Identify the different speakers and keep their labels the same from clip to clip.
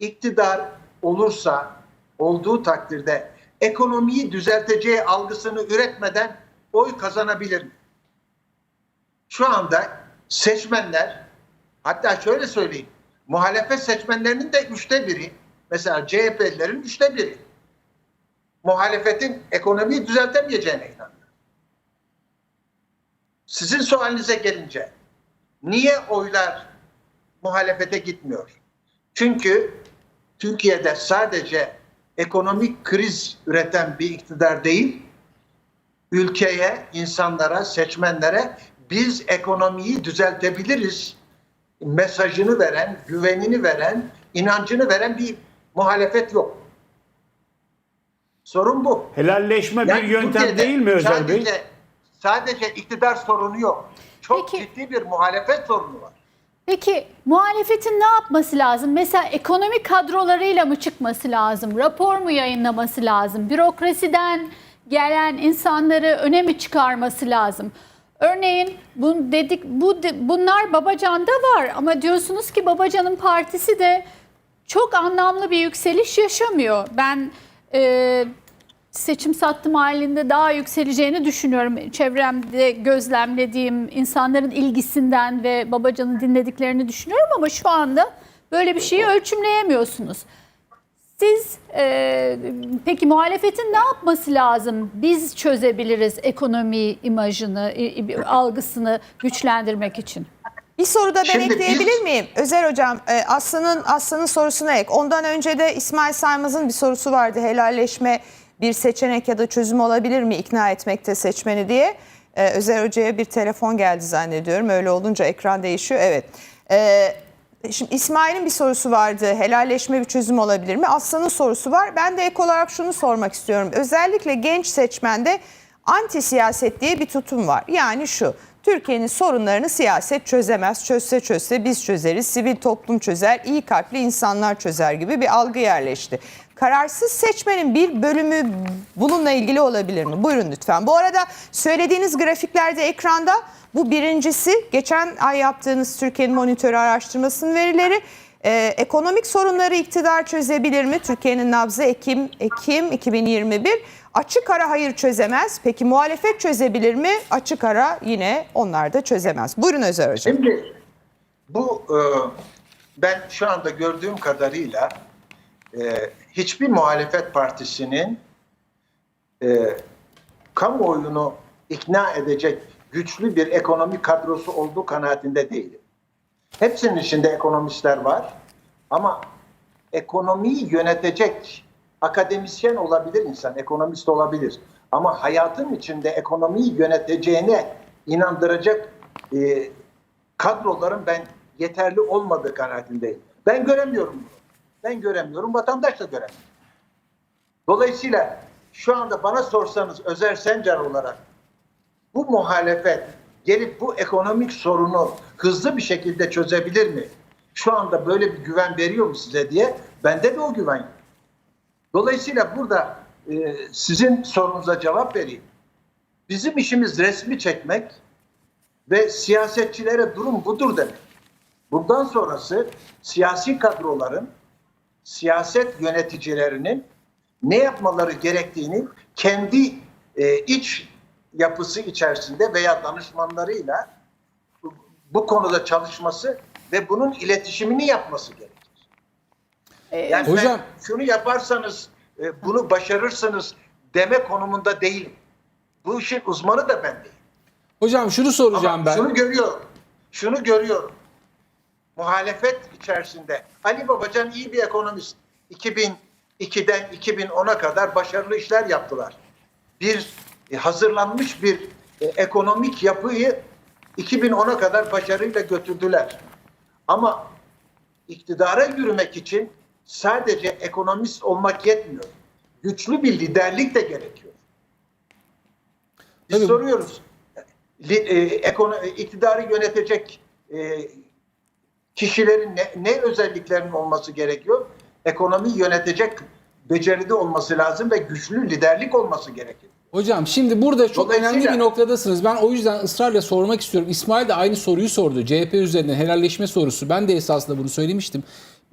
Speaker 1: iktidar olursa olduğu takdirde ekonomiyi düzelteceği algısını üretmeden oy kazanabilir mi? Şu anda seçmenler hatta şöyle söyleyeyim muhalefet seçmenlerinin de üçte biri mesela CHP'lilerin üçte biri muhalefetin ekonomiyi düzeltemeyeceğine inanıyor. Sizin sualinize gelince niye oylar muhalefete gitmiyor? Çünkü Türkiye'de sadece ekonomik kriz üreten bir iktidar değil, ülkeye, insanlara, seçmenlere biz ekonomiyi düzeltebiliriz mesajını veren, güvenini veren, inancını veren bir muhalefet yok. Sorun bu.
Speaker 2: Helalleşme bir
Speaker 1: Yani
Speaker 2: yöntem
Speaker 1: Türkiye'de
Speaker 2: değil mi Özel Bey?
Speaker 1: sadece, Sadece iktidar sorunu yok. Çok
Speaker 3: Peki.
Speaker 1: ciddi bir muhalefet sorunu var.
Speaker 3: Peki muhalefetin ne yapması lazım? Mesela ekonomi kadrolarıyla mı çıkması lazım? Rapor mu yayınlaması lazım? Bürokrasiden gelen insanları öne mi çıkarması lazım? Örneğin bu dedik bu bunlar Babacan'da var ama diyorsunuz ki Babacan'ın partisi de çok anlamlı bir yükseliş yaşamıyor. Ben e, seçim sattım halinde daha yükseleceğini düşünüyorum. Çevremde gözlemlediğim insanların ilgisinden ve Babacan'ı dinlediklerini düşünüyorum ama şu anda böyle bir şeyi ölçümleyemiyorsunuz. Siz e, peki muhalefetin ne yapması lazım? Biz çözebiliriz ekonomi imajını, algısını güçlendirmek için.
Speaker 4: Bir soru da ben
Speaker 1: Şimdi
Speaker 4: ekleyebilir
Speaker 1: biz-
Speaker 4: miyim? Özer hocam, e, Aslı'nın Aslı'nın sorusuna ek. Ondan önce de İsmail Saymaz'ın bir sorusu vardı. Helalleşme bir seçenek ya da çözüm olabilir mi ikna etmekte seçmeni diye. E, Özer hocaya bir telefon geldi zannediyorum. Öyle olunca ekran değişiyor. Evet. E, Şimdi İsmail'in bir sorusu vardı. Helalleşme bir çözüm olabilir mi? Aslı'nın sorusu var. Ben de ek olarak şunu sormak istiyorum. Özellikle genç seçmende anti siyaset diye bir tutum var. Yani şu. Türkiye'nin sorunlarını siyaset çözemez. Çözse çözse biz çözeriz. Sivil toplum çözer. iyi kalpli insanlar çözer gibi bir algı yerleşti. Kararsız seçmenin bir bölümü bununla ilgili olabilir mi? Buyurun lütfen. Bu arada söylediğiniz grafiklerde ekranda bu birincisi geçen ay yaptığınız Türkiye'nin monitörü araştırmasının verileri. Ee, ekonomik sorunları iktidar çözebilir mi? Türkiye'nin nabzı Ekim Ekim 2021. Açık ara hayır çözemez. Peki muhalefet çözebilir mi? Açık ara yine onlar da çözemez. Buyurun Özer Hocam.
Speaker 1: Şimdi bu e, ben şu anda gördüğüm kadarıyla e, hiçbir muhalefet partisinin e, kamuoyunu ikna edecek güçlü bir ekonomi kadrosu olduğu kanaatinde değilim. Hepsinin içinde ekonomistler var ama ekonomiyi yönetecek akademisyen olabilir insan, ekonomist olabilir. Ama hayatın içinde ekonomiyi yöneteceğine inandıracak e, kadroların ben yeterli olmadığı kanaatindeyim. Ben göremiyorum bunu. Ben göremiyorum, vatandaş da göremiyor. Dolayısıyla şu anda bana sorsanız Özer Sencer olarak bu muhalefet gelip bu ekonomik sorunu hızlı bir şekilde çözebilir mi? Şu anda böyle bir güven veriyor mu size diye bende de o güven yok. Dolayısıyla burada e, sizin sorunuza cevap vereyim. Bizim işimiz resmi çekmek ve siyasetçilere durum budur demek. Bundan sonrası siyasi kadroların, siyaset yöneticilerinin ne yapmaları gerektiğini kendi e, iç yapısı içerisinde veya danışmanlarıyla bu, konuda çalışması ve bunun iletişimini yapması gerekir. Yani
Speaker 5: Hocam-
Speaker 1: ben şunu yaparsanız e, bunu başarırsınız deme konumunda değilim. Bu işin uzmanı da ben değilim.
Speaker 5: Hocam şunu soracağım
Speaker 1: Ama
Speaker 5: ben.
Speaker 1: şunu görüyorum. Şunu görüyorum. Muhalefet içerisinde Ali Babacan iyi bir ekonomist. 2002'den 2010'a kadar başarılı işler yaptılar. Bir e, hazırlanmış bir e, ekonomik yapıyı 2010'a kadar başarıyla götürdüler. Ama iktidara yürümek için sadece ekonomist olmak yetmiyor. Güçlü bir liderlik de gerekiyor. Biz
Speaker 5: Tabii.
Speaker 1: soruyoruz. Li, e, ekono, iktidarı yönetecek e, kişilerin ne, ne özelliklerinin olması gerekiyor? Ekonomiyi yönetecek beceride olması lazım ve güçlü liderlik olması gerekir.
Speaker 5: Hocam şimdi burada çok önemli bir noktadasınız. Ben o yüzden ısrarla sormak istiyorum. İsmail de aynı soruyu sordu. CHP üzerinden helalleşme sorusu. Ben de esasında bunu söylemiştim.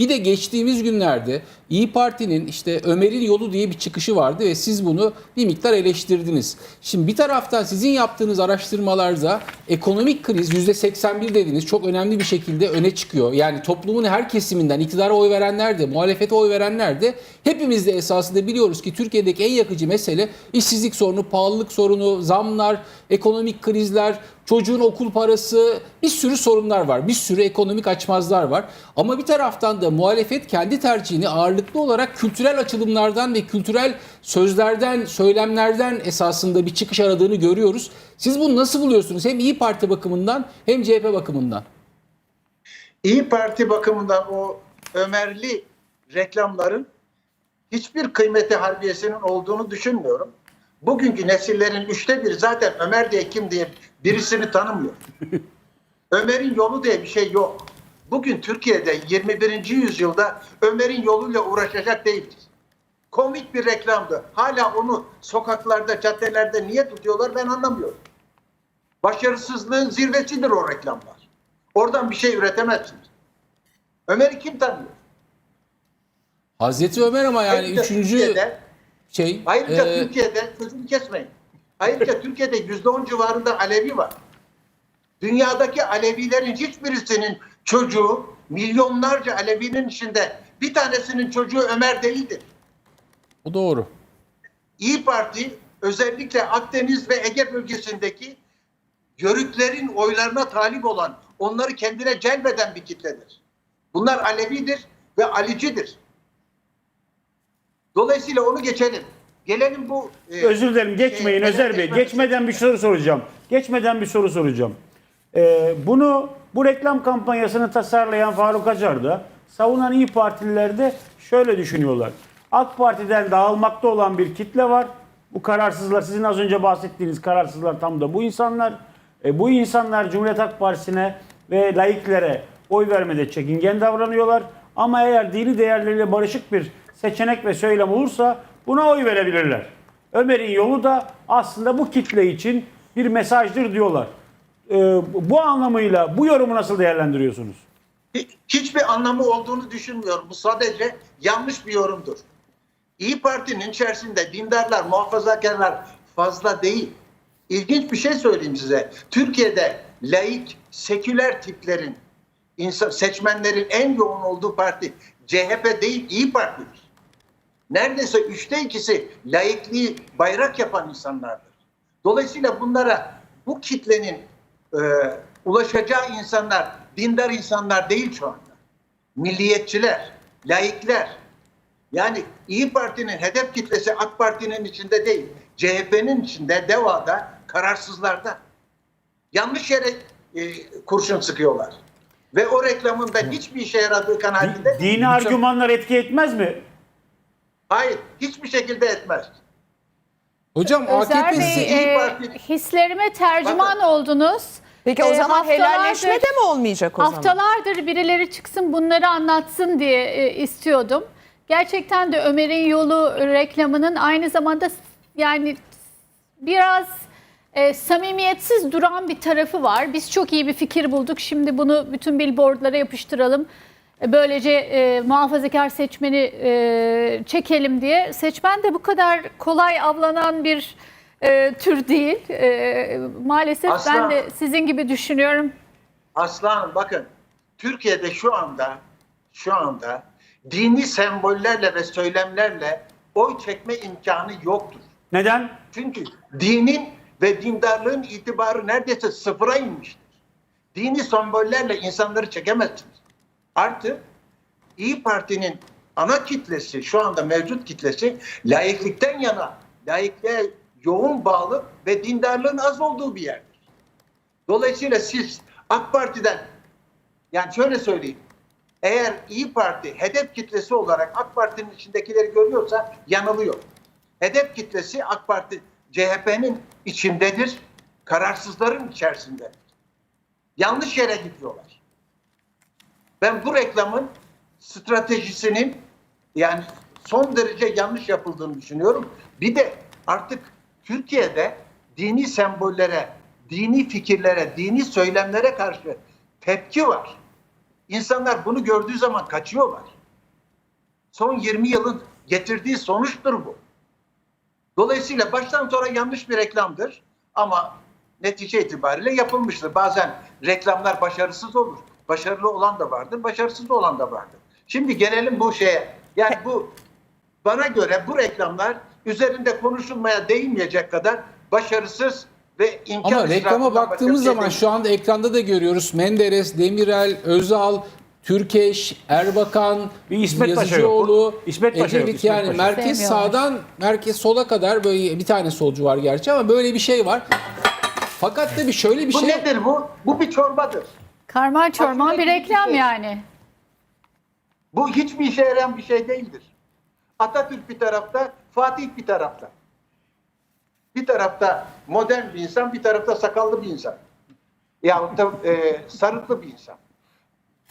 Speaker 5: Bir de geçtiğimiz günlerde İyi Parti'nin işte Ömer'in yolu diye bir çıkışı vardı ve siz bunu bir miktar eleştirdiniz. Şimdi bir taraftan sizin yaptığınız araştırmalarda ekonomik kriz %81 dediniz çok önemli bir şekilde öne çıkıyor. Yani toplumun her kesiminden iktidara oy verenler de muhalefete oy verenler de hepimiz de esasında biliyoruz ki Türkiye'deki en yakıcı mesele işsizlik sorunu, pahalılık sorunu, zamlar, ekonomik krizler, çocuğun okul parası bir sürü sorunlar var. Bir sürü ekonomik açmazlar var. Ama bir taraftan da muhalefet kendi tercihini ağırlıklı olarak kültürel açılımlardan ve kültürel sözlerden, söylemlerden esasında bir çıkış aradığını görüyoruz. Siz bunu nasıl buluyorsunuz? Hem İyi Parti bakımından hem CHP bakımından.
Speaker 1: İyi Parti bakımından o Ömerli reklamların hiçbir kıymeti harbiyesinin olduğunu düşünmüyorum. Bugünkü nesillerin üçte biri zaten Ömer diye kim diye birisini tanımıyor. Ömer'in yolu diye bir şey yok. Bugün Türkiye'de 21. yüzyılda Ömer'in yoluyla uğraşacak değiliz. Komik bir reklamdı. Hala onu sokaklarda, caddelerde niye tutuyorlar ben anlamıyorum. Başarısızlığın zirvesidir o reklamlar. Oradan bir şey üretemezsiniz. Ömer'i kim tanıyor?
Speaker 5: Hazreti Ömer ama yani
Speaker 1: Ayrıca
Speaker 5: üçüncü
Speaker 1: Türkiye'de,
Speaker 5: şey
Speaker 1: ayrıca
Speaker 5: e,
Speaker 1: Türkiye'de sözünü kesmeyin. Ayrıca Türkiye'de yüzde on civarında Alevi var. Dünyadaki Alevilerin hiçbirisinin çocuğu milyonlarca Alevinin içinde bir tanesinin çocuğu Ömer değildir.
Speaker 5: o doğru.
Speaker 1: İyi Parti özellikle Akdeniz ve Ege bölgesindeki yörüklerin oylarına talip olan, onları kendine celbeden bir kitledir. Bunlar Alevidir ve Alicidir. Dolayısıyla onu geçelim. Gelelim bu... e,
Speaker 2: Özür dilerim geçmeyin
Speaker 1: şey,
Speaker 2: Özer Bey. Geçmeden bir soru soracağım. Geçmeden bir soru soracağım. Ee, bunu bu reklam kampanyasını tasarlayan Faruk Acar da savunan İyi Partililer de şöyle düşünüyorlar. AK Parti'den dağılmakta olan bir kitle var. Bu kararsızlar sizin az önce bahsettiğiniz kararsızlar tam da bu insanlar. E, bu insanlar Cumhuriyet Halk Partisi'ne ve laiklere oy vermede çekingen davranıyorlar. Ama eğer dini değerleriyle barışık bir seçenek ve söylem olursa buna oy verebilirler. Ömer'in yolu da aslında bu kitle için bir mesajdır diyorlar. Ee, bu anlamıyla bu yorumu nasıl değerlendiriyorsunuz?
Speaker 1: Hi- hiçbir anlamı olduğunu düşünmüyorum. Bu sadece yanlış bir yorumdur. İyi Parti'nin içerisinde dindarlar, muhafazakarlar fazla değil. İlginç bir şey söyleyeyim size. Türkiye'de laik, seküler tiplerin, insan, seçmenlerin en yoğun olduğu parti CHP değil, İyi Parti'dir. Neredeyse üçte ikisi laikliği bayrak yapan insanlardır. Dolayısıyla bunlara bu kitlenin e, ulaşacağı insanlar dindar insanlar değil şu anda. Milliyetçiler, laikler. Yani İyi Parti'nin hedef kitlesi AK Parti'nin içinde değil. CHP'nin içinde, DEVA'da, kararsızlarda. Yanlış yere e, kurşun sıkıyorlar. Ve o reklamın da hiçbir işe yaradığı kanaatinde
Speaker 2: Dini argümanlar etki etmez mi?
Speaker 1: Hayır, hiçbir şekilde etmez.
Speaker 5: Hocam
Speaker 3: Özer
Speaker 5: AKP
Speaker 3: Bey,
Speaker 1: İyi
Speaker 3: e,
Speaker 1: Parti-
Speaker 3: hislerime tercüman
Speaker 1: Bakın.
Speaker 3: oldunuz.
Speaker 4: Peki o
Speaker 3: E,
Speaker 4: zaman
Speaker 3: haftalardır-
Speaker 4: helalleşme de mi olmayacak o zaman?
Speaker 3: Haftalardır birileri çıksın bunları anlatsın diye e, istiyordum. Gerçekten de Ömer'in yolu reklamının aynı zamanda s- yani biraz e, samimiyetsiz duran bir tarafı var. Biz çok iyi bir fikir bulduk. Şimdi bunu bütün billboardlara yapıştıralım. E, Böylece e, muhafazakar seçmeni e, çekelim diye. Seçmen de bu kadar kolay avlanan bir e, tür değil. E, maalesef
Speaker 1: Asla.
Speaker 3: ben de sizin gibi düşünüyorum.
Speaker 1: Aslanım bakın Türkiye'de şu anda şu anda dini sembollerle ve söylemlerle oy çekme imkanı yoktur.
Speaker 2: Neden?
Speaker 1: Çünkü dinin ve dindarlığın itibarı neredeyse sıfıra inmiştir. Dini sembollerle insanları çekemezsiniz. Artı İyi Parti'nin ana kitlesi, şu anda mevcut kitlesi laiklikten yana, laikliğe yoğun bağlı ve dindarlığın az olduğu bir yerdir. Dolayısıyla siz AK Parti'den yani şöyle söyleyeyim. Eğer İyi Parti hedef kitlesi olarak AK Parti'nin içindekileri görüyorsa yanılıyor. Hedef kitlesi AK Parti CHP'nin içindedir. Kararsızların içerisindedir. Yanlış yere gidiyorlar. Ben bu reklamın stratejisinin yani son derece yanlış yapıldığını düşünüyorum. Bir de artık Türkiye'de dini sembollere, dini fikirlere, dini söylemlere karşı tepki var. insanlar bunu gördüğü zaman kaçıyorlar. Son 20 yılın getirdiği sonuçtur bu. Dolayısıyla baştan sonra yanlış bir reklamdır ama netice itibariyle yapılmıştır. Bazen reklamlar başarısız olur. Başarılı olan da vardır, başarısız olan da vardır. Şimdi gelelim bu şeye. Yani bu bana göre bu reklamlar üzerinde konuşulmaya değmeyecek kadar başarısız ve imkan
Speaker 5: Ama reklama baktığımız
Speaker 1: şey
Speaker 5: zaman şu anda ekranda da görüyoruz. Menderes, Demirel, Özal, Türkeş, Erbakan,
Speaker 2: Bir İsmet
Speaker 5: Yazıcıoğlu.
Speaker 2: İsmet Paşa
Speaker 5: Ecevit
Speaker 2: İsmet
Speaker 5: yani
Speaker 2: Paşa.
Speaker 5: merkez sağdan merkez sola kadar böyle bir tane solcu var gerçi ama böyle bir şey var. Fakat tabii şöyle bir
Speaker 1: Bu
Speaker 5: şey
Speaker 1: nedir bu? Bu bir çorbadır.
Speaker 3: Karman çorman bir reklam
Speaker 1: şey-
Speaker 3: yani.
Speaker 1: Bu hiçbir işe yarayan bir şey değildir. Atatürk bir tarafta, Fatih bir tarafta. Bir tarafta modern bir insan, bir tarafta sakallı bir insan. Yahut da e, sarıklı bir insan.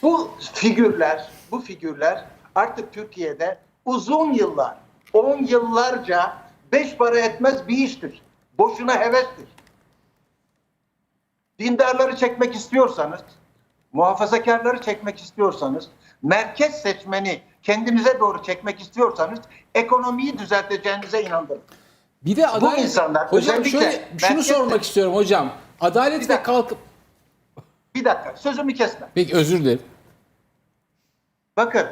Speaker 1: Bu figürler, bu figürler artık Türkiye'de uzun yıllar, on yıllarca beş para etmez bir iştir. Boşuna hevestir. Dindarları çekmek istiyorsanız, muhafazakarları çekmek istiyorsanız, merkez seçmeni kendinize doğru çekmek istiyorsanız ekonomiyi düzelteceğinize inandırın.
Speaker 5: bir de adalet
Speaker 1: insanlar
Speaker 5: hocam şöyle şunu sormak istiyorum hocam. Adalet
Speaker 1: Bir
Speaker 5: ve kalkıp
Speaker 1: Bir dakika, sözümü kesme.
Speaker 5: Peki özür dilerim.
Speaker 1: Bakın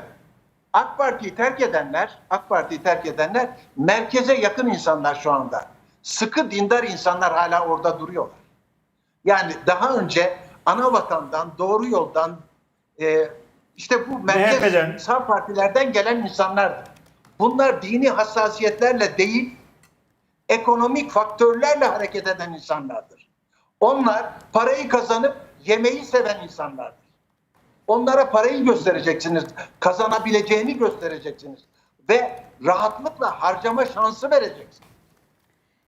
Speaker 1: AK Parti'yi terk edenler, AK Parti'yi terk edenler merkeze yakın insanlar şu anda. Sıkı dindar insanlar hala orada duruyorlar. Yani daha önce ana vatandan, doğru yoldan, e, işte bu merkez sağ partilerden gelen insanlardır. Bunlar dini hassasiyetlerle değil, ekonomik faktörlerle hareket eden insanlardır. Onlar parayı kazanıp yemeği seven insanlardır. Onlara parayı göstereceksiniz, kazanabileceğini göstereceksiniz ve rahatlıkla harcama şansı vereceksiniz.